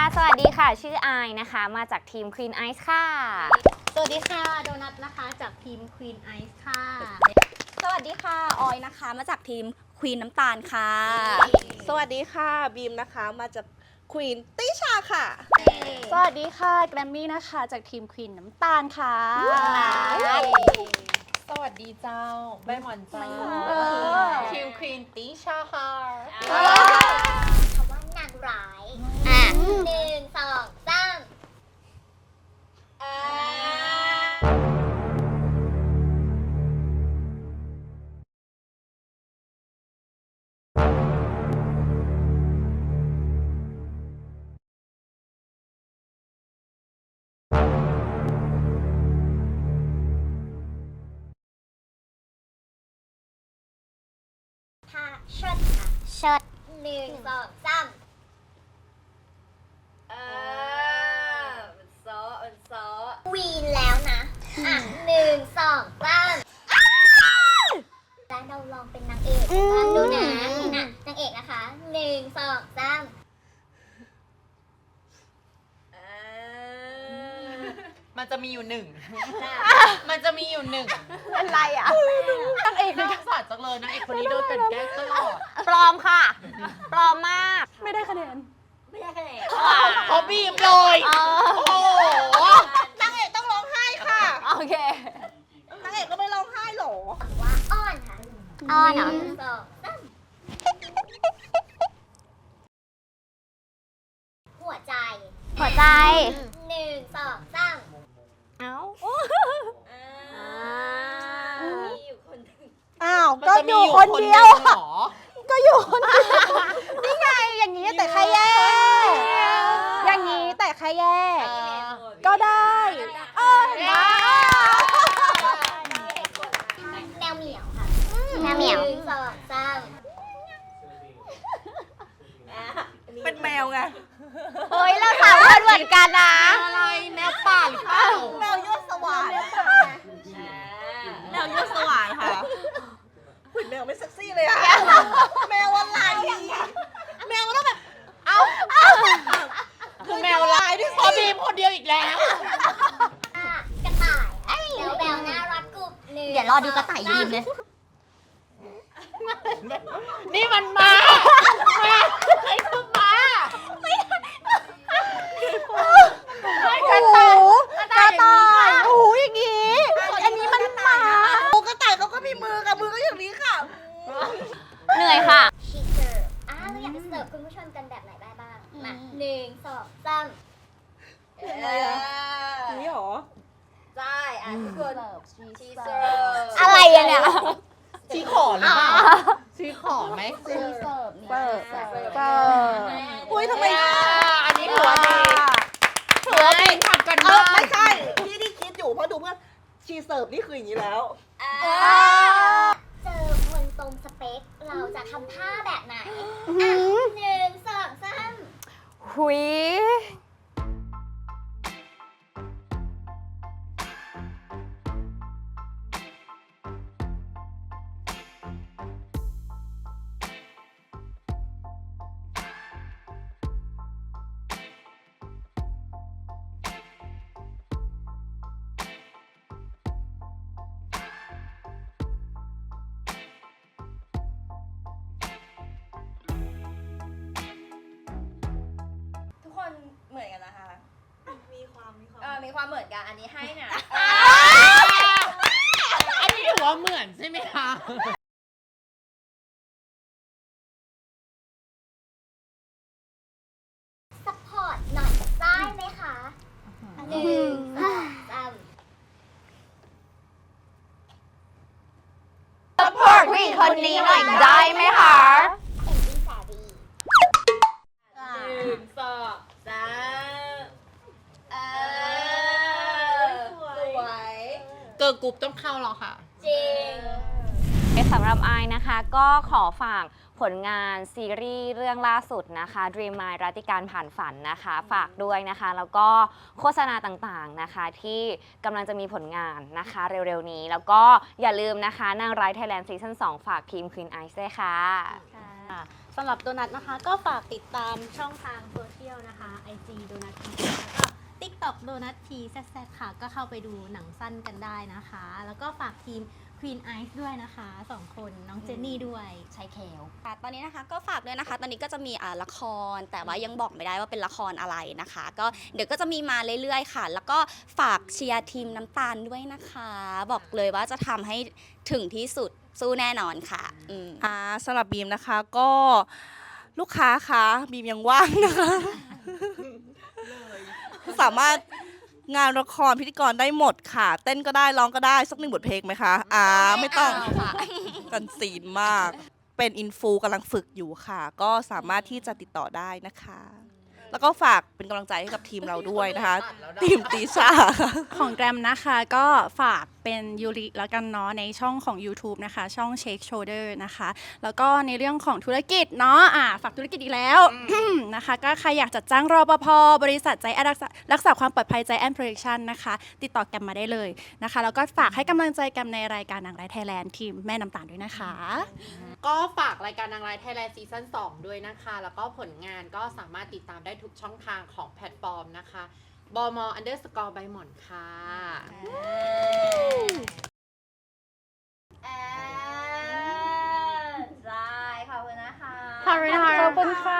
ค่ะ ชื่ออายนะคะ มาจากทีม Queen Ice ค่ะ สวัสดีค่ะโดนัทนะคะจากทีม Queen Ice ค่ะ สวัสดีค่ะ ออยนะคะ มาจากทีมควีนน้ำตาลค่ะ สวัสดีค่ะบีมนะคะมาจากควีนติชาค่ะ สวัสดีค่ะ แกรมมี่นะคะ จากทีม Queen น้ำตาลค่ะ สวัสดีเจ้าใบหมอนเจ้าเออคิวควีนติชา ชิดค่ะเชิดหนึ่งสองสามเออมันซอมันซอวีนแล้วนะ อะหนึ่งสองสามแล้วเราลองเป็นนางเอกบ้างดูนะอะนางเอกนะคะหนึ่งสองสาม มันจะมีอยู่หนึ่ง มันจะมีอยู่หนึ่งอะไรอะนางเอกน่าสงสารจังเลยนางเอกคนนี้โดนกลันแกล้งตลอดปลอมค่ะ ปลอมมาก ไม่ได้คะแนน ไม่ได้คะแนนเพราะบีมเลยเออโอ้โหนางเอกต้องร้องไห้ค่ะโอเคนางเอกก็ไม่ร้องไห้หรอว่าอ้อนค่ะอ้อนเหรอหนึ่งสองสามหัวใจ หัวใจ หนึ่งสองสาม เอ้า อ้าว มัน ก็ จะอมียู่อยู่คนคนเดีเดียยววเหรอ ก็อยู่คนเดียวนี่ไงอย่างนี้แต่ใครแย่อย่างนี้แต่ใครแย่เออก็ได้เออเห็นไหมแมวเหมียวค่ะแมวเหมียวหนึ่งสองสามเป็นแมวไงเฮ้ยเราสามคนเหมือนกันนะอะไรแมวป่าหรือเปล่าแมวยศสวรรค์แมวยศสวรรค์ค่ะหุ่นแมวไม่เซ็กซี่เลยอะแมวอะไรแมวต้องแบบ คือแมวลายที่พอบีมคนเดียวอี กแล้วอะกระต่ายแบวแบวน่ารักกรุบหนึ่งเดี๋ยวรอดูกระต่ายยืนเลย นี่มันมามาใครคือมากระต่ายกระต่ายโอ้โหอย่างงี้ อันนี้มันหมาโอ้กระต่ายเขาก็มีมือกับมือก็อย่างนี้ค่ะ เหนื่อยค่ะ ชีเสิร์ฟอะเราอยากจะเสิร์ฟคุณผู้ชมกันแบบไหนได้บ้าง มาหนึ่งสองสาม นี่หรอ ใช่อะทุกคนชีเสิร์ฟอะไรอะเนี่ย ชี้ขอหรือเปล่าชี้ขอไหมเปิดเปิดอุ้ยทำไมอ่าอันนี้ถือว่าดีถือว่าบีมทำกันเอบ้าอนไม่ใช่ที่ที่คิดอยู่เพราะดูเพื่อนชีเสิร์ฟนี่คืออย่างนี้แล้วเจอคนตรงสเปคเราจะทำท่าแบบไหนอะหนึ่งสองสามหุย มมีความเออมีความเหมือนกันอันนี้ให้นะอันนี้ถือว่าเหมือนใช่ไหมคะสปอร์ตหน่อยได้ไหมคะหนึ่งสองสามสปอร์ตผู้หญิงคนนี้หน่อยได้ไหมคะ เอ็มดี้แซบี หนึ่งสองสามเออสวย เกิร์ลกรุ๊ปต้องเข้าแล้วค่ะ จริง สำหรับไอายนะคะ ก็ขอฝากผลงานซีรีส์เรื่องล่าสุดนะคะ Dream My รัติการผ่านฝันนะคะ ฝากด้วยนะคะ แล้วก็โฆษณาต่างๆนะคะ ที่กำลังจะมีผลงานนะคะ เร็วๆนี้ แล้วก็อย่าลืมนะคะนางร้ายไทยแลนด์ซีซั่น2ฝากทีม Queen Ice ด้วยค่ะ สำหรับโดนัทนะคะ ก็ฝากติดตามช่องทางโซเชียลนะคะ IG โดนัท ทีแล้วก็ TikTok โดนัททีแซดค่ะ ก็เข้าไปดูหนังสั้นกันได้นะคะ แล้วก็ฝากทีม Queen Ice ด้วยนะคะสองคนน้องเจนนี่ด้วยใช้แคลค่ะตอนนี้นะคะก็ฝากด้วยนะคะ ตอนนี้ก็จะมีอ่าละคร แต่ว่ายังบอกไม่ได้ว่าเป็นละครอะไรนะคะ ก็เดี๋ยวก็จะมีมาเรื่อยๆค่ะ แล้วก็ฝากเชียร์ทีมน้ำตาลด้วยนะคะ บอกเลยว่าจะทำให้ถึงที่สุดสู้แน่นอนค่ะอืม อ่าสำหรับบีมนะคะก็ลูกค้าคะบีมยังว่างนะคะ สามารถงานละครพิธีกรได้หมดค่ะ เต้นก็ได้ร้องก็ได้สักหนึ่งบทเพลงไหมคะอ่าไม่ต้องกันซีนมาก เป็นอินฟูกำลังฝึกอยู่ค่ะ ก็สามารถที่จะติดต่อได้นะคะ แล้วก็ฝากเป็นกำลังใจให้กับทีมเราด้วยนะคะ ทีมตีชาค่ะของแกรมนะคะก็ฝากเป็นยูริแล้วกันเนาะในช่องของ YouTube นะคะ ช่อง Shake Shoulder นะคะ แล้วก็ในเรื่องของธุรกิจเนาะอ่าฝากธุรกิจอีกแล้ว นะคะ ก็ใครอยากจัดจ้างรปภบริษัทใจแอนรักษารักษาความปลอดภัยใจแอนโปรดักชันนะคะ ติดต่อแกรมมาได้เลยนะคะ แล้วก็ฝากให้กำลังใจแกรมในรายการหนังไร้ไทยแลนด์ทีมแม่น้ำตาลด้วยนะคะ ก็ฝากรายการนางร้ายไทยแลนด์ซีซั่น2ด้วยนะคะ แล้วก็ผลงานก็สามารถติดตามได้ทุกช่องทางของแพลตฟอร์มนะคะ บม underscore ใบหมอนค่ะใช่ขอบคุณนะคะ ขอบคุณค่ะ